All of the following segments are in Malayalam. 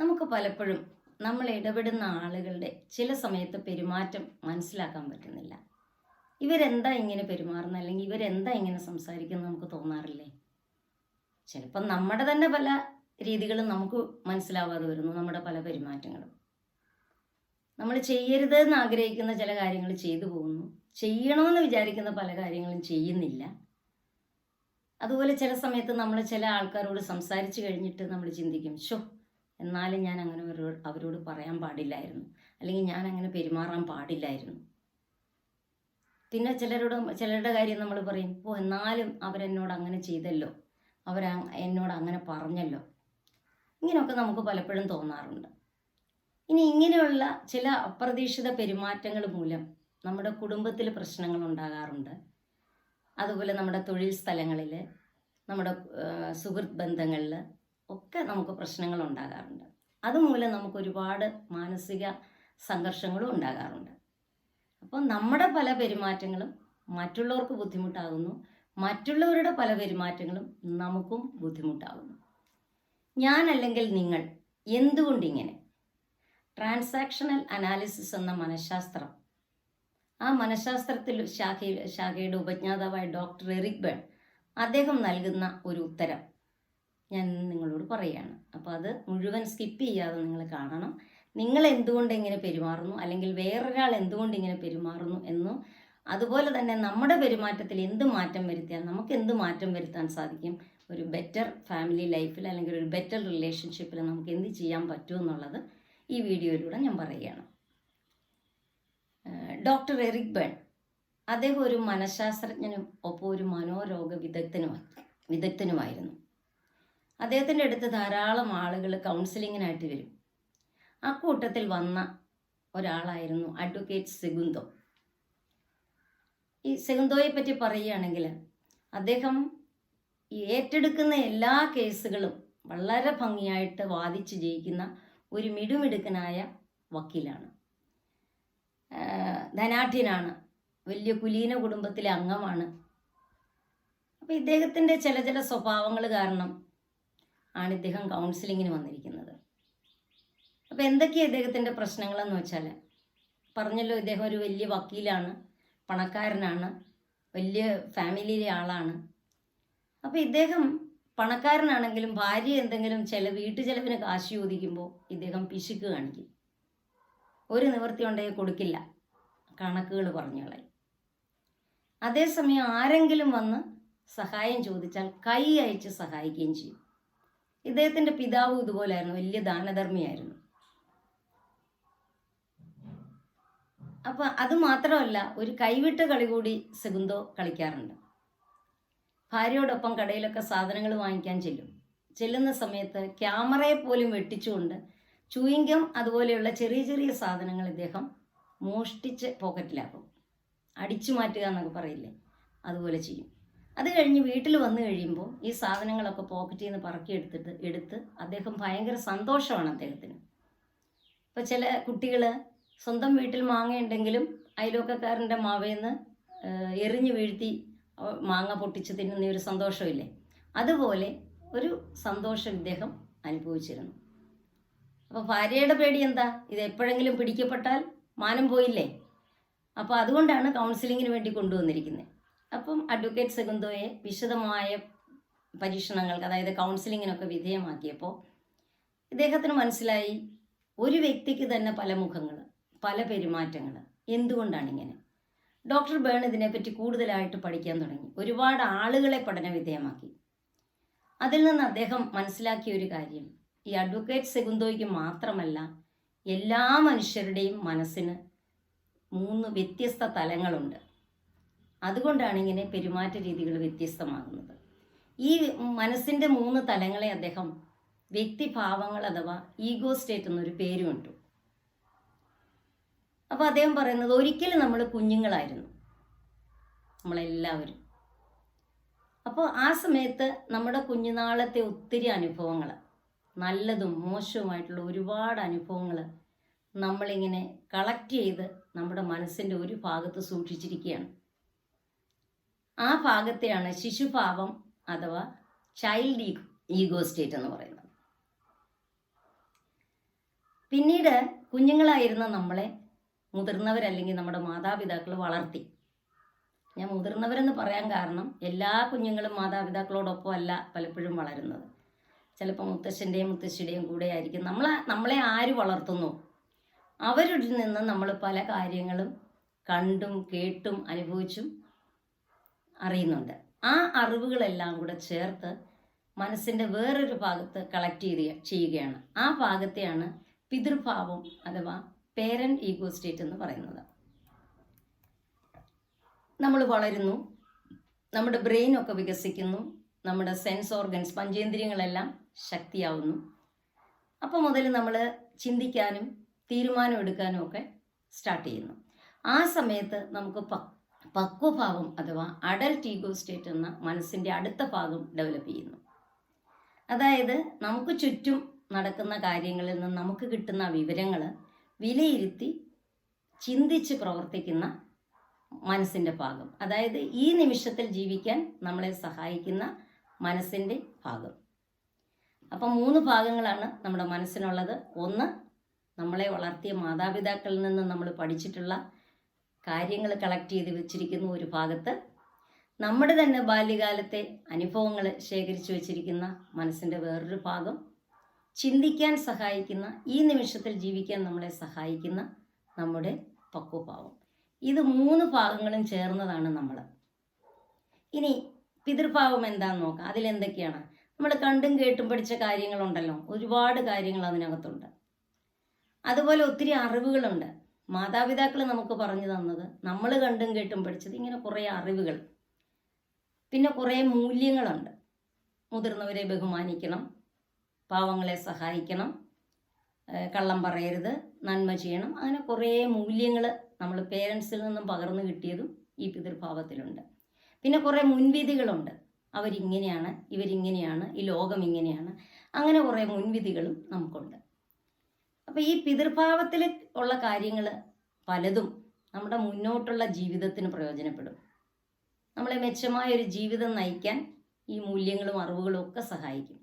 നമുക്ക് പലപ്പോഴും നമ്മൾ ഇടപെടുന്ന ആളുകളുടെ ചില സമയത്ത് പെരുമാറ്റം മനസ്സിലാക്കാൻ പറ്റുന്നില്ല. ഇവരെന്താ ഇങ്ങനെ പെരുമാറുന്നത് അല്ലെങ്കിൽ ഇവരെന്താ ഇങ്ങനെ സംസാരിക്കുന്നത് നമുക്ക് തോന്നാറില്ലേ? ചിലപ്പം നമ്മുടെ തന്നെ പല രീതികളും നമുക്ക് മനസ്സിലാവാതെ വരുന്നു നമ്മുടെ പല പെരുമാറ്റങ്ങളും. നമ്മൾ ചെയ്യരുത് എന്ന് ആഗ്രഹിക്കുന്ന ചില കാര്യങ്ങൾ ചെയ്തു പോകുന്നു. ചെയ്യണമെന്ന് വിചാരിക്കുന്ന പല കാര്യങ്ങളും ചെയ്യുന്നില്ല. അതുപോലെ ചില സമയത്ത് നമ്മൾ ചില ആൾക്കാരോട് സംസാരിച്ചു കഴിഞ്ഞിട്ട് നമ്മൾ ചിന്തിക്കും ഷോ എന്നാലും ഞാൻ അങ്ങനെ അവരോട് അവരോട് പറയാൻ പാടില്ലായിരുന്നു. അല്ലെങ്കിൽ ഞാൻ അങ്ങനെ പെരുമാറാൻ പാടില്ലായിരുന്നു. പിന്നെ ചിലരോട് ചിലരുടെ കാര്യം നമ്മൾ പറയും ഓ എന്നാലും അവരെന്നോട് അങ്ങനെ ചെയ്തല്ലോ. അവർ എന്നോട് അങ്ങനെ പറഞ്ഞല്ലോ. ഇങ്ങനെയൊക്കെ നമുക്ക് പലപ്പോഴും തോന്നാറുണ്ട്. ഇനി ഇങ്ങനെയുള്ള ചില അപ്രതീക്ഷിത പെരുമാറ്റങ്ങൾ മൂലം നമ്മുടെ കുടുംബത്തിൽ പ്രശ്നങ്ങൾ ഉണ്ടാകാറുണ്ട്. അതുപോലെ നമ്മുടെ തൊഴിൽ സ്ഥലങ്ങളിൽ നമ്മുടെ സുഹൃത്ത് ബന്ധങ്ങളിൽ ഒക്കെ നമുക്ക് പ്രശ്നങ്ങൾ ഉണ്ടാകാറുണ്ട്. അതുമൂലം നമുക്ക് ഒരുപാട് മാനസിക സംഘർഷങ്ങളും ഉണ്ടാകാറുണ്ട്. അപ്പോൾ നമ്മുടെ പല പെരുമാറ്റങ്ങളും മറ്റുള്ളവർക്ക് ബുദ്ധിമുട്ടാകുന്നു. മറ്റുള്ളവരുടെ പല പെരുമാറ്റങ്ങളും നമുക്കും ബുദ്ധിമുട്ടാകുന്നു. ഞാൻ അല്ലെങ്കിൽ നിങ്ങൾ എന്തുകൊണ്ടിങ്ങനെ ട്രാൻസാക്ഷണൽ അനാലിസിസ് എന്ന മനഃശാസ്ത്രം. ആ മനഃശാസ്ത്രത്തിൽ ശാഖ ശാഖയുടെ ഉപജ്ഞാതാവായ ഡോക്ടർ എറിക് ബേൺ അദ്ദേഹം നൽകുന്ന ഒരു ഉത്തരം. ഞാൻ നിങ്ങളോട് പറയുകയാണ് അപ്പോൾ അത് മുഴുവൻ സ്കിപ്പ് ചെയ്യാതെ നിങ്ങൾ കാണണം. നിങ്ങൾ എന്തുകൊണ്ട് ഇങ്ങനെ പെരുമാറുന്നു? അല്ലെങ്കിൽ വേറൊരാൾ എന്തുകൊണ്ട് ഇങ്ങനെ പെരുമാറുന്നു? എന്നും അതുപോലെ തന്നെ നമ്മുടെ പെരുമാറ്റത്തിൽ എന്ത് മാറ്റം വരുത്തിയാൽ നമുക്ക് എന്ത് മാറ്റം വരുത്താൻ സാധിക്കും? ഒരു ബെറ്റർ ഫാമിലി ലൈഫിൽ അല്ലെങ്കിൽ ഒരു ബെറ്റർ റിലേഷൻഷിപ്പിൽ നമുക്ക് എന്ത് ചെയ്യാൻ പറ്റുമെന്നുള്ളത് ഈ വീഡിയോയിലൂടെ ഞാൻ പറയുകയാണ്. Doctor Eric Berne. അദ്ദേഹം ഒരു മനഃശാസ്ത്രജ്ഞനും ഒപ്പം ഒരു മനോരോഗ വിദഗ്ധനുമായി വിദഗ്ധനുമായിരുന്നു. അദ്ദേഹത്തിന്റെ അടുത്ത് ധാരാളം ആളുകൾ കൗൺസിലിങ്ങിനായിട്ട് വരും. ആ കൂട്ടത്തിൽ വന്ന ഒരാളായിരുന്നു അഡ്വക്കേറ്റ് സെഗുന്തോ. ഈ സെഗുന്തോയെ പറ്റി പറയുകയാണെങ്കിൽ അദ്ദേഹം ഏറ്റെടുക്കുന്ന എല്ലാ കേസുകളും വളരെ ഭംഗിയായിട്ട് വാദിച്ച് ജയിക്കുന്ന ഒരു മിടുമിടുക്കനായ വക്കീലാണ്. ധനാഠ്യനാണ് വലിയ കുലീന കുടുംബത്തിലെ അംഗമാണ്. അപ്പം ഇദ്ദേഹത്തിന്റെ ചില ചില സ്വഭാവങ്ങൾ കാരണം ആണ് ഇദ്ദേഹം കൗൺസിലിങ്ങിന് വന്നിരിക്കുന്നത്. അപ്പോൾ എന്തൊക്കെയാണ് ഇദ്ദേഹത്തിന്റെ പ്രശ്നങ്ങളെന്ന് വെച്ചാൽ പറഞ്ഞല്ലോ ഇദ്ദേഹം ഒരു വലിയ വക്കീലാണ് പണക്കാരനാണ് വലിയ ഫാമിലിയിലെ ആളാണ്. അപ്പോൾ ഇദ്ദേഹം പണക്കാരനാണെങ്കിലും ഭാര്യ എന്തെങ്കിലും ചില വീട്ടു ചെലവിന് കാശ് ചോദിക്കുമ്പോൾ ഇദ്ദേഹം പിശുക്ക് കാണിക്കും. ഒരു നിവൃത്തി ഉണ്ടെങ്കിൽ കൊടുക്കില്ല. കണക്കുകൾ പറഞ്ഞു കളയും. അതേസമയം ആരെങ്കിലും വന്ന് സഹായം ചോദിച്ചാൽ കൈ അയച്ച് സഹായിക്കുകയും ചെയ്യും. ഇദ്ദേഹത്തിന്റെ പിതാവും ഇതുപോലായിരുന്നു. വലിയ ദാനധർമ്മിയായിരുന്നു. അപ്പൊ അത് മാത്രമല്ല ഒരു കൈവിട്ട കളി കൂടി സെഗുന്തോ കളിക്കാറുണ്ട്. ഭാര്യയോടൊപ്പം കടയിലൊക്കെ സാധനങ്ങൾ വാങ്ങിക്കാൻ ചെല്ലും. ചെല്ലുന്ന സമയത്ത് ക്യാമറയെ പോലും വെട്ടിച്ചുകൊണ്ട് ചൂയിങ്കം അതുപോലെയുള്ള ചെറിയ ചെറിയ സാധനങ്ങൾ ഇദ്ദേഹം മോഷ്ടിച്ച് പോക്കറ്റിലാക്കും അടിച്ചു മാറ്റുക എന്നൊക്കെ പറയില്ലേ? അതുപോലെ ചെയ്യും. അത് കഴിഞ്ഞ് വീട്ടിൽ വന്നു കഴിയുമ്പോൾ ഈ സാധനങ്ങളൊക്കെ പോക്കറ്റിൽ നിന്ന് പറക്കി എടുത്തിട്ട് എടുത്ത് അദ്ദേഹം ഭയങ്കര സന്തോഷമാണ് അദ്ദേഹത്തിന്. ഇപ്പോൾ ചില കുട്ടികൾ സ്വന്തം വീട്ടിൽ മാങ്ങയുണ്ടെങ്കിലും അയൽവക്കക്കാരന്റെ മാവേന്ന് എറിഞ്ഞു വീഴ്ത്തി മാങ്ങ പൊട്ടിച്ച് തിന്നുന്ന ഒരു സന്തോഷമില്ലേ? അതുപോലെ ഒരു സന്തോഷം ഇദ്ദേഹം അനുഭവിച്ചിരുന്നു. അപ്പോൾ ഭാര്യയുടെ പേടി എന്താ? ഇത് എപ്പോഴെങ്കിലും പിടിക്കപ്പെട്ടാൽ മാനം പോയില്ലേ? അപ്പോൾ അതുകൊണ്ടാണ് കൗൺസിലിങ്ങിന് വേണ്ടി കൊണ്ടുവന്നിരിക്കുന്നത് അപ്പം അഡ്വക്കേറ്റ് സെഗുന്തോയെ വിശദമായ പരീക്ഷണങ്ങൾക്ക് അതായത് കൗൺസിലിങ്ങിനൊക്കെ വിധേയമാക്കിയപ്പോൾ ഇദ്ദേഹത്തിന് മനസ്സിലായി ഒരു വ്യക്തിക്ക് തന്നെ പല മുഖങ്ങൾ പല പെരുമാറ്റങ്ങൾ എന്തുകൊണ്ടാണ് ഇങ്ങനെ ഡോക്ടർ ബേൺ ഇതിനെപ്പറ്റി കൂടുതലായിട്ട് പഠിക്കാൻ തുടങ്ങി. ഒരുപാട് ആളുകളെ പഠന വിധേയമാക്കി. അതിൽ നിന്ന് അദ്ദേഹം മനസ്സിലാക്കിയ ഒരു കാര്യം ഈ അഡ്വക്കേറ്റ് സെഗുന്തോയ്ക്ക് മാത്രമല്ല എല്ലാ മനുഷ്യരുടെയും മനസ്സിന് മൂന്ന് വ്യത്യസ്ത തലങ്ങളുണ്ട്. അതുകൊണ്ടാണ് ഇങ്ങനെ പെരുമാറ്റ രീതികൾ വ്യത്യസ്തമാകുന്നത്. ഈ മനസ്സിന്റെ മൂന്ന് തലങ്ങളെ അദ്ദേഹം വ്യക്തിഭാവങ്ങൾ അഥവാ ഈഗോ സ്റ്റേറ്റ് എന്നൊരു പേരുമുണ്ട് അപ്പോൾ അദ്ദേഹം പറയുന്നത് ഒരിക്കലും നമ്മൾ കുഞ്ഞുങ്ങളായിരുന്നു. നമ്മളെല്ലാവരും. അപ്പോൾ ആ സമയത്ത് നമ്മുടെ കുഞ്ഞുനാളത്തെ ഒത്തിരി അനുഭവങ്ങൾ നല്ലതും മോശവുമായിട്ടുള്ള ഒരുപാട് അനുഭവങ്ങൾ നമ്മളിങ്ങനെ കളക്ട് ചെയ്ത് നമ്മുടെ മനസ്സിന്റെ ഒരു ഭാഗത്ത് സൂക്ഷിച്ചിരിക്കുകയാണ്. ആ ഭാഗത്തെയാണ് ശിശുഭാവം അഥവാ ചൈൽഡ് ഈഗോ സ്റ്റേറ്റ് എന്ന് പറയുന്നത്. പിന്നീട് കുഞ്ഞുങ്ങളായിരുന്ന നമ്മളെ മുതിർന്നവരല്ലെങ്കിൽ നമ്മുടെ മാതാപിതാക്കൾ വളർത്തി. ഞാൻ മുതിർന്നവരെന്ന് പറയാൻ കാരണം എല്ലാ കുഞ്ഞുങ്ങളും മാതാപിതാക്കളോടൊപ്പം അല്ല പലപ്പോഴും വളരുന്നത്. ചിലപ്പോൾ മുത്തശ്ശന്റെയും മുത്തശ്ശിയുടെയും കൂടെ ആയിരിക്കും. നമ്മളെ നമ്മളെ ആര് വളർത്തുന്നു? അവരിൽ നിന്ന് നമ്മൾ പല കാര്യങ്ങളും കണ്ടും കേട്ടും അനുഭവിച്ചും അറിയുന്നുണ്ട്. ആ അറിവുകളെല്ലാം കൂടെ ചേർത്ത് മനസ്സിന്റെ വേറൊരു ഭാഗത്ത് കളക്ട് ചെയ്ത് ചെയ്യുകയാണ്. ആ ഭാഗത്തെയാണ് പിതൃഭാവം അഥവാ പേരന്റ് ഈഗോ സ്റ്റേറ്റ് എന്ന് പറയുന്നത്. നമ്മൾ വളരുന്നു. നമ്മുടെ ബ്രെയിനൊക്കെ വികസിക്കുന്നു. നമ്മുടെ സെൻസ് ഓർഗൻസ് പഞ്ചേന്ദ്രിയങ്ങളെല്ലാം ശക്തിയാവുന്നു. അപ്പോൾ മുതൽ നമ്മൾ ചിന്തിക്കാനും തീരുമാനം എടുക്കാനും ഒക്കെ സ്റ്റാർട്ട് ചെയ്യുന്നു. ആ സമയത്ത് നമുക്ക് പക്വഭാവം അഥവാ അഡൽട്ട് ഈഗോ സ്റ്റേറ്റ് എന്ന മനസ്സിന്റെ അടുത്ത ഭാഗം ഡെവലപ്പ് ചെയ്യുന്നു. അതായത് നമുക്ക് ചുറ്റും നടക്കുന്ന കാര്യങ്ങളിൽ നിന്ന് നമുക്ക് കിട്ടുന്ന വിവരങ്ങൾ വിലയിരുത്തി ചിന്തിച്ച് പ്രവർത്തിക്കുന്ന മനസ്സിന്റെ ഭാഗം. അതായത് ഈ നിമിഷത്തിൽ ജീവിക്കാൻ നമ്മളെ സഹായിക്കുന്ന മനസ്സിന്റെ ഭാഗം. അപ്പം മൂന്ന് ഭാഗങ്ങളാണ് നമ്മുടെ മനസ്സിനുള്ളത്. ഒന്ന് നമ്മളെ വളർത്തിയ മാതാപിതാക്കളിൽ നിന്ന് നമ്മൾ പഠിച്ചിട്ടുള്ള കാര്യങ്ങൾ കളക്ട് ചെയ്ത് വെച്ചിരിക്കുന്ന ഒരു ഭാഗത്ത് നമ്മുടെ തന്നെ ബാല്യകാലത്തെ അനുഭവങ്ങൾ ശേഖരിച്ചു വെച്ചിരിക്കുന്ന മനസ്സിന്റെ വേറൊരു ഭാഗം ചിന്തിക്കാൻ സഹായിക്കുന്ന ഈ നിമിഷത്തിൽ ജീവിക്കാൻ നമ്മളെ സഹായിക്കുന്ന നമ്മുടെ പക്വഭാവം. ഇത് മൂന്ന് ഭാഗങ്ങളും ചേർന്നതാണ് നമ്മൾ ഇനി പിതൃഭാവം എന്താണെന്ന് നോക്കാം. അതിലെന്തൊക്കെയാണ് നമ്മൾ കണ്ടും കേട്ടും പഠിച്ച കാര്യങ്ങളുണ്ടല്ലോ. ഒരുപാട് കാര്യങ്ങൾ അതിനകത്തുണ്ട്. അതുപോലെ ഒത്തിരി അറിവുകളുണ്ട്. മാതാപിതാക്കൾ നമുക്ക് പറഞ്ഞു തന്നത് നമ്മൾ കണ്ടും കേട്ടും പഠിച്ചത് ഇങ്ങനെ കുറേ അറിവുകൾ. പിന്നെ കുറേ മൂല്യങ്ങളുണ്ട്. മുതിർന്നവരെ ബഹുമാനിക്കണം പാവങ്ങളെ സഹായിക്കണം കള്ളം പറയരുത് നന്മ ചെയ്യണം. അങ്ങനെ കുറേ മൂല്യങ്ങൾ നമ്മൾ പേരൻസിൽ നിന്നും പകർന്നു കിട്ടിയതും ഈ പിതൃഭാവത്തിലുണ്ട്. പിന്നെ കുറേ മുൻവിധികളുണ്ട്. അവരിങ്ങനെയാണ് ഇവരിങ്ങനെയാണ് ഈ ലോകം ഇങ്ങനെയാണ്. അങ്ങനെ കുറേ മുൻവിധികളും നമുക്കുണ്ട്. അപ്പോൾ ഈ പിതൃഭാവത്തിൽ ഉള്ള കാര്യങ്ങൾ പലതും നമ്മുടെ മുന്നോട്ടുള്ള ജീവിതത്തിന് പ്രയോജനപ്പെടും. നമ്മളെ മെച്ചമായ ഒരു ജീവിതം നയിക്കാൻ ഈ മൂല്യങ്ങളും അറിവുകളും ഒക്കെ സഹായിക്കും.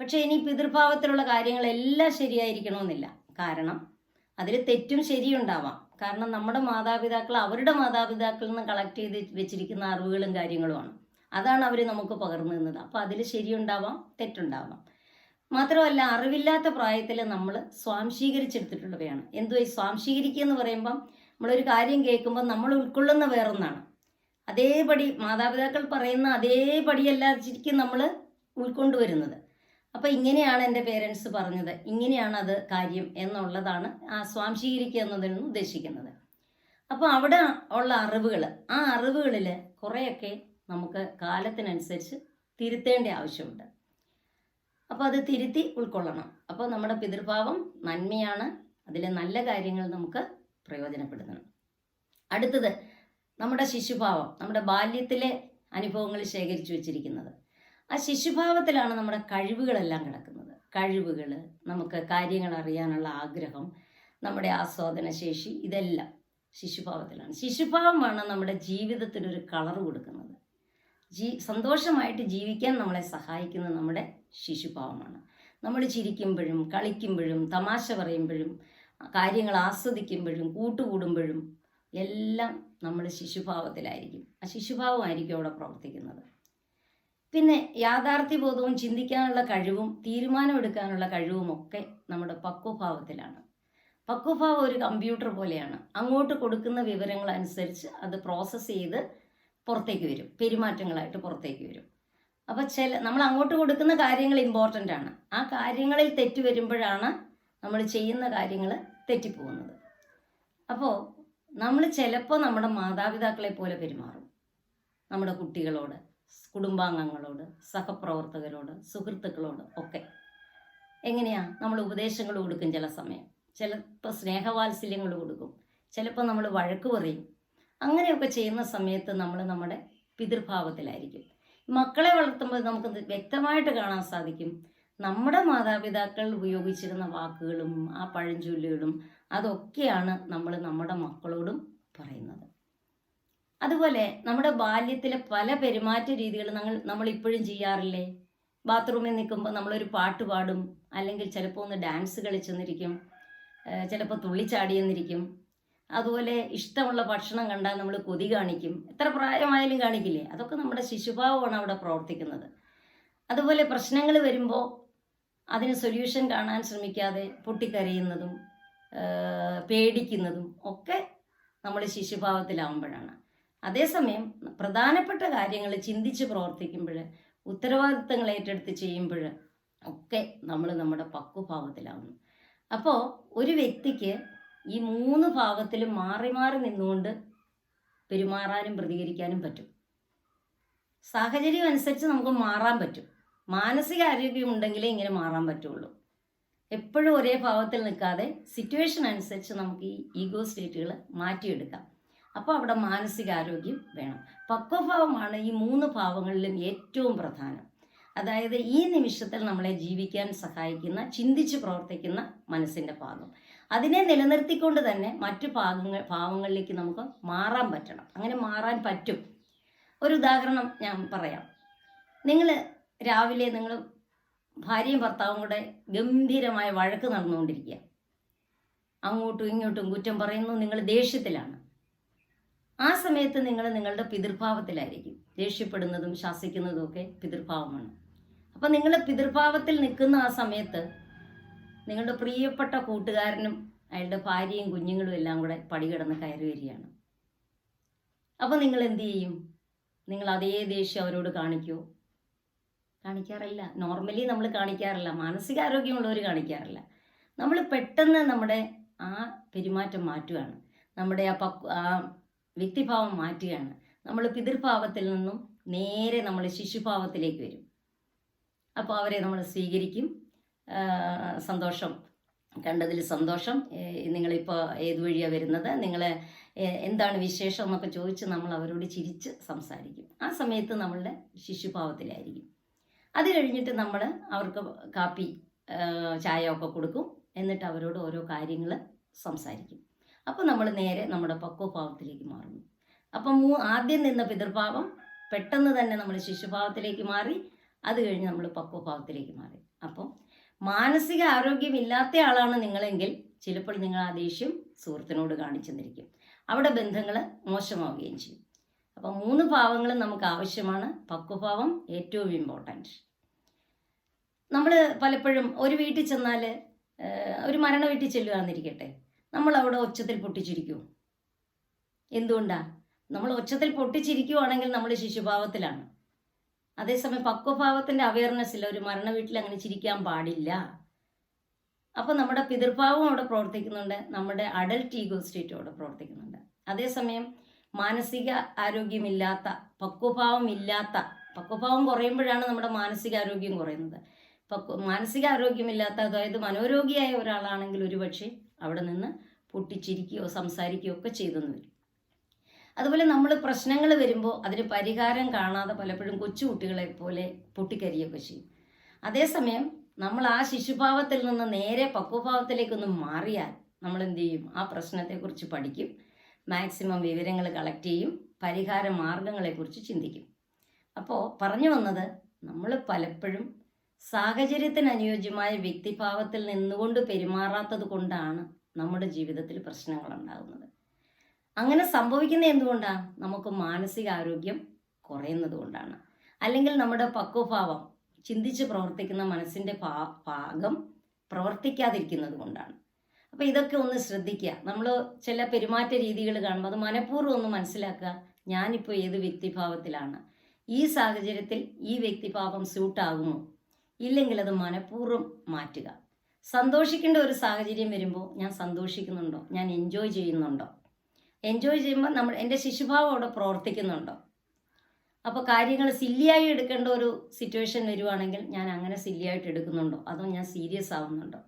പക്ഷേ ഇനി പിതൃഭാവത്തിലുള്ള കാര്യങ്ങളെല്ലാം ശരിയായിരിക്കണമെന്നില്ല. കാരണം അതിൽ തെറ്റും ശരിയുണ്ടാവാം. കാരണം നമ്മുടെ മാതാപിതാക്കൾ അവരുടെ മാതാപിതാക്കളിൽ നിന്ന് കളക്ട് ചെയ്ത് വെച്ചിരിക്കുന്ന അറിവുകളും കാര്യങ്ങളുമാണ്. അതാണ് അവർ നമുക്ക് പകർന്നു തന്നത്. അപ്പോൾ അതിൽ ശരിയുണ്ടാവാം തെറ്റുണ്ടാവാം. മാത്രമല്ല അറിവില്ലാത്ത പ്രായത്തിൽ നമ്മൾ സ്വാംശീകരിച്ചെടുത്തിട്ടുള്ളവയാണ്. എന്തോ ഈ സ്വാംശീകരിക്കുക എന്ന് പറയുമ്പം നമ്മളൊരു കാര്യം കേൾക്കുമ്പോൾ നമ്മൾ ഉൾക്കൊള്ളുന്ന വേറൊന്നാണ്. അതേപടി മാതാപിതാക്കൾ പറയുന്ന അതേപടിയല്ലാതിരിക്കും നമ്മൾ ഉൾക്കൊണ്ടുവരുന്നത്. അപ്പോൾ ഇങ്ങനെയാണ് എന്റെ പേരൻസ് പറഞ്ഞത്. ഇങ്ങനെയാണ് അത് കാര്യം എന്നുള്ളതാണ് ആ സ്വാംശീകരിക്കുക എന്നതിൽ നിന്ന് ഉദ്ദേശിക്കുന്നത്. അപ്പോൾ അവിടെ ഉള്ള അറിവുകൾ ആ അറിവുകളിൽ കുറേയൊക്കെ നമുക്ക് കാലത്തിനനുസരിച്ച് തിരുത്തേണ്ട ആവശ്യമുണ്ട്. അപ്പോൾ അത് തിരുത്തി ഉൾക്കൊള്ളണം. അപ്പോൾ നമ്മുടെ പിതൃഭാവം നന്മയാണ്. അതിലെ നല്ല കാര്യങ്ങൾ നമുക്ക് പ്രയോജനപ്പെടുത്തണം. അടുത്തത് നമ്മുടെ ശിശുഭാവം നമ്മുടെ ബാല്യത്തിലെ അനുഭവങ്ങൾ ശേഖരിച്ചു വെച്ചിരിക്കുന്നത്. ആ ശിശുഭാവത്തിലാണ് നമ്മുടെ കഴിവുകളെല്ലാം കിടക്കുന്നത്. കഴിവുകൾ നമുക്ക് കാര്യങ്ങൾ അറിയാനുള്ള ആഗ്രഹം നമ്മുടെ ആസ്വാദന ശേഷി ഇതെല്ലാം ശിശുഭാവത്തിലാണ് ശിശുഭാവമാണ് നമ്മുടെ ജീവിതത്തിനൊരു കളർ കൊടുക്കുന്നത്. ജീ സന്തോഷമായിട്ട് ജീവിക്കാൻ നമ്മളെ സഹായിക്കുന്ന നമ്മുടെ ശിശുഭാവമാണ്. നമ്മൾ ചിരിക്കുമ്പോഴും കളിക്കുമ്പോഴും തമാശ പറയുമ്പോഴും കാര്യങ്ങൾ ആസ്വദിക്കുമ്പോഴും കൂട്ടുകൂടുമ്പോഴും എല്ലാം നമ്മൾ ശിശുഭാവത്തിലായിരിക്കും. ആ ശിശുഭാവമായിരിക്കും അവിടെ പ്രവർത്തിക്കുന്നത്. പിന്നെ യാഥാർത്ഥ്യ ബോധവും ചിന്തിക്കാനുള്ള കഴിവും തീരുമാനമെടുക്കാനുള്ള കഴിവും ഒക്കെ നമ്മുടെ പക്വഭാവത്തിലാണ്. പക്വഭാവം ഒരു കമ്പ്യൂട്ടർ പോലെയാണ്. അങ്ങോട്ട് കൊടുക്കുന്ന വിവരങ്ങൾ അനുസരിച്ച് അത് പ്രോസസ്സ് ചെയ്ത് പുറത്തേക്ക് വരും. പെരുമാറ്റങ്ങളായിട്ട് പുറത്തേക്ക് വരും. അപ്പോൾ ചില നമ്മൾ അങ്ങോട്ട് കൊടുക്കുന്ന കാര്യങ്ങൾ ഇമ്പോർട്ടന്റ് ആണ്. ആ കാര്യങ്ങളിൽ തെറ്റ് വരുമ്പോഴാണ് നമ്മൾ ചെയ്യുന്ന കാര്യങ്ങൾ തെറ്റിപ്പോകുന്നത്. അപ്പോൾ നമ്മൾ ചിലപ്പോൾ നമ്മുടെ മാതാപിതാക്കളെ പോലെ പെരുമാറും. നമ്മുടെ കുട്ടികളോട് കുടുംബാംഗങ്ങളോട് സഹപ്രവർത്തകരോട് സുഹൃത്തുക്കളോട് ഒക്കെ. എങ്ങനെയാ? നമ്മൾ ഉപദേശങ്ങൾ കൊടുക്കും ചില സമയം. ചിലപ്പോൾ സ്നേഹവാത്സല്യങ്ങൾ കൊടുക്കും. ചിലപ്പോൾ നമ്മൾ വഴക്ക് പറയും. അങ്ങനെയൊക്കെ ചെയ്യുന്ന സമയത്ത് നമ്മൾ നമ്മുടെ പിതൃഭാവത്തിലായിരിക്കും. മക്കളെ വളർത്തുമ്പോൾ നമുക്ക് വ്യക്തമായിട്ട് കാണാൻ സാധിക്കും. നമ്മുടെ മാതാപിതാക്കൾ ഉപയോഗിച്ചിരുന്ന വാക്കുകളും ആ പഴഞ്ചൊല്ലുകളും അതൊക്കെയാണ് നമ്മൾ നമ്മുടെ മക്കളോടും പറയുന്നത്. അതുപോലെ നമ്മുടെ ബാല്യത്തിലെ പല പെരുമാറ്റ രീതികൾ നമ്മൾ നമ്മൾ ഇപ്പോഴും ചെയ്യാറില്ലേ? ബാത്റൂമിൽ നിൽക്കുമ്പോൾ നമ്മളൊരു പാട്ട് പാടും അല്ലെങ്കിൽ ചിലപ്പോൾ ഒന്ന് ഡാൻസ് കളിച്ചെന്നിരിക്കും ചിലപ്പോൾ തുള്ളിച്ചാടിയെന്നിരിക്കും. അതുപോലെ ഇഷ്ടമുള്ള ഭക്ഷണം കണ്ടാൽ നമ്മൾ കൊതി കാണിക്കും. എത്ര പ്രായമായാലും കാണിക്കില്ലേ? അതൊക്കെ നമ്മുടെ ശിശുഭാവമാണ് അവിടെ പ്രവർത്തിക്കുന്നത്. അതുപോലെ പ്രശ്നങ്ങൾ വരുമ്പോൾ അതിന് സൊല്യൂഷൻ കാണാൻ ശ്രമിക്കാതെ പൊട്ടിക്കരയുന്നതും പേടിക്കുന്നതും ഒക്കെ നമ്മൾ ശിശുഭാവത്തിലാവുമ്പോഴാണ്. അതേസമയം പ്രധാനപ്പെട്ട കാര്യങ്ങൾ ചിന്തിച്ച് പ്രവർത്തിക്കുമ്പോൾ ഉത്തരവാദിത്തങ്ങൾ ഏറ്റെടുത്ത് ചെയ്യുമ്പോൾ ഒക്കെ നമ്മൾ നമ്മുടെ പക്വഭാവത്തിലാവുന്നു. അപ്പോൾ ഒരു വ്യക്തിക്ക് ഈ മൂന്ന് ഭാഗത്തിലും മാറി മാറി നിന്നുകൊണ്ട് പെരുമാറാനും പ്രതികരിക്കാനും പറ്റും. സാഹചര്യം അനുസരിച്ച് നമുക്ക് മാറാൻ പറ്റും. മാനസിക ആരോഗ്യം ഉണ്ടെങ്കിലേ ഇങ്ങനെ മാറാൻ പറ്റുള്ളൂ. എപ്പോഴും ഒരേ ഭാവത്തിൽ നിൽക്കാതെ സിറ്റുവേഷൻ അനുസരിച്ച് നമുക്ക് ഈ ഈഗോ സ്റ്റേറ്റുകൾ മാറ്റിയെടുക്കാം. അപ്പോൾ അവിടെ മാനസികാരോഗ്യം വേണം. പക്വഭാവമാണ് ഈ മൂന്ന് ഭാവങ്ങളിലും ഏറ്റവും പ്രധാനം. അതായത് ഈ നിമിഷത്തിൽ നമ്മളെ ജീവിക്കാൻ സഹായിക്കുന്ന ചിന്തിച്ച് പ്രവർത്തിക്കുന്ന മനസ്സിന്റെ ഭാഗം. അതിനെ നിലനിർത്തിക്കൊണ്ട് തന്നെ മറ്റു ഭാഗങ്ങൾ ഭാവങ്ങളിലേക്ക് നമുക്ക് മാറാൻ പറ്റണം. അങ്ങനെ മാറാൻ പറ്റും. ഒരു ഉദാഹരണം ഞാൻ പറയാം. നിങ്ങൾ രാവിലെ നിങ്ങൾ ഭാര്യയും ഭർത്താവും കൂടെ ഗംഭീരമായ വഴക്ക് നടന്നുകൊണ്ടിരിക്കുക. അങ്ങോട്ടും ഇങ്ങോട്ടും കുറ്റം പറയുന്നു നിങ്ങൾ ദേഷ്യത്തിലാണ്. ആ സമയത്ത് നിങ്ങൾ നിങ്ങളുടെ പിതൃഭാവത്തിലായിരിക്കും. ദേഷ്യപ്പെടുന്നതും ശാസിക്കുന്നതും ഒക്കെ പിതൃഭാവമാണ്. അപ്പം നിങ്ങൾ പിതൃഭാവത്തിൽ നിൽക്കുന്ന ആ സമയത്ത് നിങ്ങളുടെ പ്രിയപ്പെട്ട കൂട്ടുകാരനും അയാളുടെ ഭാര്യയും കുഞ്ഞുങ്ങളും എല്ലാം കൂടെ പടി കിടന്ന് കയറി വരികയാണ് അപ്പോൾ നിങ്ങൾ എന്ത് ചെയ്യും? നിങ്ങൾ അതേ ദേഷ്യം അവരോട് കാണിക്കുമോ കാണിക്കാറില്ല. നോർമലി നമ്മൾ കാണിക്കാറില്ല. മാനസികാരോഗ്യമുള്ളവർ കാണിക്കാറില്ല. നമ്മൾ പെട്ടെന്ന് നമ്മുടെ ആ പെരുമാറ്റം മാറ്റുകയാണ്. നമ്മുടെ ആ പക്വ ആ വ്യക്തിഭാവം മാറ്റുകയാണ്. നമ്മൾ പിതൃഭാവത്തിൽ നിന്നും നേരെ നമ്മൾ ശിശുഭാവത്തിലേക്ക് വരും. അപ്പോൾ അവരെ നമ്മൾ സ്വീകരിക്കും. സന്തോഷം കണ്ടതിൽ സന്തോഷം. നിങ്ങളിപ്പോൾ ഏത് വഴിയാണ് വരുന്നത്? നിങ്ങൾ എന്താണ് വിശേഷം എന്നൊക്കെ ചോദിച്ച് നമ്മൾ അവരോട് ചിരിച്ച് സംസാരിക്കും. ആ സമയത്ത് നമ്മളുടെ ശിശുഭാവത്തിലായിരിക്കും. അത് കഴിഞ്ഞിട്ട് നമ്മൾ അവർക്ക് കാപ്പി ചായ ഒക്കെ കൊടുക്കും. എന്നിട്ട് അവരോട് ഓരോ കാര്യങ്ങൾ സംസാരിക്കും. അപ്പോൾ നമ്മൾ നേരെ നമ്മുടെ പക്വഭാവത്തിലേക്ക് മാറുന്നു. അപ്പം മൂ ആദ്യം നിന്ന പിതൃഭാവം പെട്ടെന്ന് തന്നെ നമ്മൾ ശിശുഭാവത്തിലേക്ക് മാറി. അത് കഴിഞ്ഞ് നമ്മൾ പക്വഭാവത്തിലേക്ക് മാറി. അപ്പം മാനസിക ആരോഗ്യമില്ലാത്ത ആളാണ് നിങ്ങളെങ്കിൽ ചിലപ്പോൾ നിങ്ങൾ ആ ദേഷ്യം സുഹൃത്തിനോട് കാണിച്ചെന്നിരിക്കും അവിടെ ബന്ധങ്ങൾ മോശമാവുകയും ചെയ്യും. അപ്പം മൂന്ന് ഭാവങ്ങളും നമുക്ക് ആവശ്യമാണ്. പക്വഭാവം ഏറ്റവും ഇമ്പോർട്ടന്റ് നമ്മൾ പലപ്പോഴും ഒരു വീട്ടിൽ ചെന്നാൽ ഒരു മരണ വീട്ടിൽ ചെല്ലുകയെന്നിരിക്കട്ടെ നമ്മൾ അവിടെ ഒച്ചത്തിൽ പൊട്ടിച്ചിരിക്കും. എന്തുകൊണ്ടാണ് നമ്മൾ ഒച്ചത്തിൽ പൊട്ടിച്ചിരിക്കുവാണെങ്കിൽ നമ്മൾ ശിശുഭാവത്തിലാണ്. അതേസമയം പക്വഭാവത്തിന്റെ അവയർനെസ് ഇല്ല. ഒരു മരണ വീട്ടിൽ അങ്ങനെ ചിരിക്കാൻ പാടില്ല. അപ്പോൾ നമ്മുടെ പിതൃഭാവം അവിടെ പ്രവർത്തിക്കുന്നുണ്ട്. നമ്മുടെ അഡൽട്ട് ഈഗോ സ്റ്റേറ്റും അവിടെ പ്രവർത്തിക്കുന്നുണ്ട്. അതേസമയം മാനസിക ആരോഗ്യമില്ലാത്ത പക്വഭാവം ഇല്ലാത്ത പക്വഭാവം കുറയുമ്പോഴാണ് നമ്മുടെ മാനസിക ആരോഗ്യം കുറയുന്നത്. പക്വ മാനസികാരോഗ്യമില്ലാത്ത അതായത് മനോരോഗിയായ ഒരാളാണെങ്കിൽ ഒരുപക്ഷെ അവിടെ നിന്ന് പൊട്ടിച്ചിരിക്കുകയോ സംസാരിക്കുകയോ ഒക്കെ ചെയ്തെന്ന് വരും. അതുപോലെ നമ്മൾ പ്രശ്നങ്ങൾ വരുമ്പോൾ അതിന് പരിഹാരം കാണാതെ പലപ്പോഴും കൊച്ചുകുട്ടികളെ പോലെ പൊട്ടിക്കരിയൊക്കെ ചെയ്യും. അതേസമയം നമ്മൾ ആ ശിശുഭാവത്തിൽ നിന്ന് നേരെ പക്വഭാവത്തിലേക്കൊന്ന് മാറിയാൽ നമ്മൾ എന്ത് ചെയ്യും? ആ പ്രശ്നത്തെക്കുറിച്ച് പഠിക്കും. മാക്സിമം വിവരങ്ങൾ കളക്ട് ചെയ്യും. പരിഹാര മാർഗങ്ങളെക്കുറിച്ച് ചിന്തിക്കും. അപ്പോൾ പറഞ്ഞു വന്നത് നമ്മൾ പലപ്പോഴും സാഹചര്യത്തിന് അനുയോജ്യമായ വ്യക്തിഭാവത്തിൽ നിന്നുകൊണ്ട് പെരുമാറാത്തത് കൊണ്ടാണ് നമ്മുടെ ജീവിതത്തിൽ പ്രശ്നങ്ങൾ ഉണ്ടാകുന്നത്. അങ്ങനെ സംഭവിക്കുന്നത് എന്തുകൊണ്ടാണ് നമുക്ക് മാനസികാരോഗ്യം കുറയുന്നത് കൊണ്ടാണ്. അല്ലെങ്കിൽ നമ്മുടെ പക്വഭാവം ചിന്തിച്ച് പ്രവർത്തിക്കുന്ന മനസ്സിന്റെ ഭാ ഭാഗം പ്രവർത്തിക്കാതിരിക്കുന്നത് കൊണ്ടാണ്. അപ്പോൾ ഇതൊക്കെ ഒന്ന് ശ്രദ്ധിക്കുക. നമ്മൾ ചില പെരുമാറ്റ രീതികൾ കാണുമ്പോൾ അത് മനഃപൂർവം ഒന്ന് മനസ്സിലാക്കുക. ഞാനിപ്പോൾ ഏത് വ്യക്തിഭാവത്തിലാണ്? ഈ സാഹചര്യത്തിൽ ഈ വ്യക്തിഭാവം സ്യൂട്ടാകുമോ ഇല്ലെങ്കിൽ അത് മനഃപൂർവം മാറ്റുക. സന്തോഷിക്കേണ്ട ഒരു സാഹചര്യം വരുമ്പോൾ ഞാൻ സന്തോഷിക്കുന്നുണ്ടോ? ഞാൻ എൻജോയ് ചെയ്യുന്നുണ്ടോ? എൻജോയ് ചെയ്യുമ്പോൾ നമ്മൾ എന്റെ ശിശുഭാവം അവിടെ പ്രവർത്തിക്കുന്നുണ്ടോ. അപ്പോൾ കാര്യങ്ങൾ സില്ലിയായി എടുക്കേണ്ട ഒരു സിറ്റുവേഷൻ വരുവാണെങ്കിൽ ഞാൻ അങ്ങനെ സില്ലിയായിട്ട് എടുക്കുന്നുണ്ടോ. അതോ ഞാൻ സീരിയസ് ആവുന്നുണ്ടോ.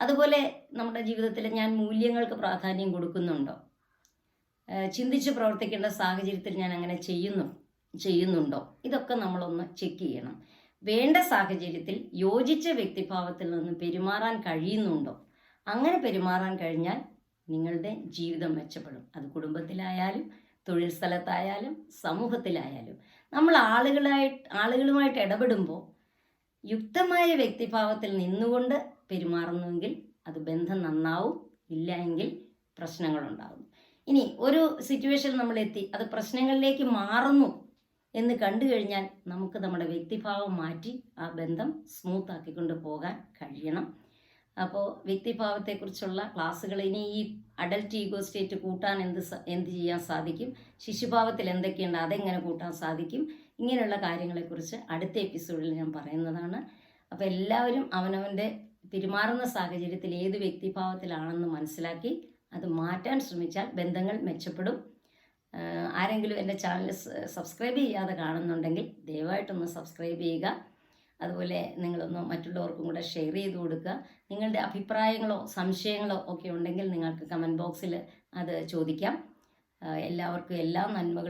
അതുപോലെ നമ്മുടെ ജീവിതത്തിൽ ഞാൻ മൂല്യങ്ങൾക്ക് പ്രാധാന്യം കൊടുക്കുന്നുണ്ടോ. ചിന്തിച്ച് പ്രവർത്തിക്കേണ്ട സാഹചര്യത്തിൽ ഞാൻ അങ്ങനെ ചെയ്യുന്നു ചെയ്യുന്നുണ്ടോ? ഇതൊക്കെ നമ്മളൊന്ന് ചെക്ക് ചെയ്യണം. വേണ്ട സാഹചര്യത്തിൽ യോജിച്ച വ്യക്തിഭാവത്തിൽ നിന്ന് പെരുമാറാൻ കഴിയുന്നുണ്ടോ? അങ്ങനെ പെരുമാറാൻ കഴിഞ്ഞാൽ നിങ്ങളുടെ ജീവിതം മെച്ചപ്പെടും. അത് കുടുംബത്തിലായാലും തൊഴിൽ സ്ഥലത്തായാലും സമൂഹത്തിലായാലും. നമ്മൾ ആളുകളായി ആളുകളുമായിട്ട് ഇടപെടുമ്പോൾ യുക്തമായ വ്യക്തിഭാവത്തിൽ നിന്നുകൊണ്ട് പെരുമാറുന്നുവെങ്കിൽ അത് ബന്ധം നന്നാവും ഇല്ല എങ്കിൽ പ്രശ്നങ്ങളുണ്ടാകും. ഇനി ഒരു സിറ്റുവേഷൻ നമ്മൾ എത്തി അത് പ്രശ്നങ്ങളിലേക്ക് മാറുന്നു എന്ന് കണ്ടു കഴിഞ്ഞാൽ നമുക്ക് നമ്മുടെ വ്യക്തിഭാവം മാറ്റി ആ ബന്ധം സ്മൂത്ത് ആക്കിക്കൊണ്ട് പോകാൻ കഴിയണം. അപ്പോൾ വ്യക്തിഭാവത്തെക്കുറിച്ചുള്ള ക്ലാസ്സുകൾ ഇനി ഈ അഡൽട്ട് ഈഗോ സ്റ്റേറ്റ് കൂട്ടാൻ എന്ത് എന്ത് ചെയ്യാൻ സാധിക്കും? ശിശുഭാവത്തിൽ എന്തൊക്കെയുണ്ട്? അതെങ്ങനെ കൂട്ടാൻ സാധിക്കും? ഇങ്ങനെയുള്ള കാര്യങ്ങളെക്കുറിച്ച് അടുത്ത എപ്പിസോഡിൽ ഞാൻ പറയുന്നതാണ്. അപ്പോൾ എല്ലാവരും അവനവന്റെ പെരുമാറുന്ന സാഹചര്യത്തിൽ ഏത് വ്യക്തിഭാവത്തിലാണെന്ന് മനസ്സിലാക്കി അത് മാറ്റാൻ ശ്രമിച്ചാൽ ബന്ധങ്ങൾ മെച്ചപ്പെടും. ആരെങ്കിലും എന്റെ ചാനൽ സബ്സ്ക്രൈബ് ചെയ്യാതെ കാണുന്നുണ്ടെങ്കിൽ ദയവായിട്ടൊന്ന് സബ്സ്ക്രൈബ് ചെയ്യുക. അതുപോലെ നിങ്ങളൊന്ന് മറ്റുള്ളവർക്കും കൂടെ ഷെയർ ചെയ്ത് കൊടുക്കുക. നിങ്ങളുടെ അഭിപ്രായങ്ങളോ സംശയങ്ങളോ ഒക്കെ ഉണ്ടെങ്കിൽ നിങ്ങൾക്ക് കമന്റ് ബോക്സിൽ അത് ചോദിക്കാം. എല്ലാവർക്കും എല്ലാ നന്മകളും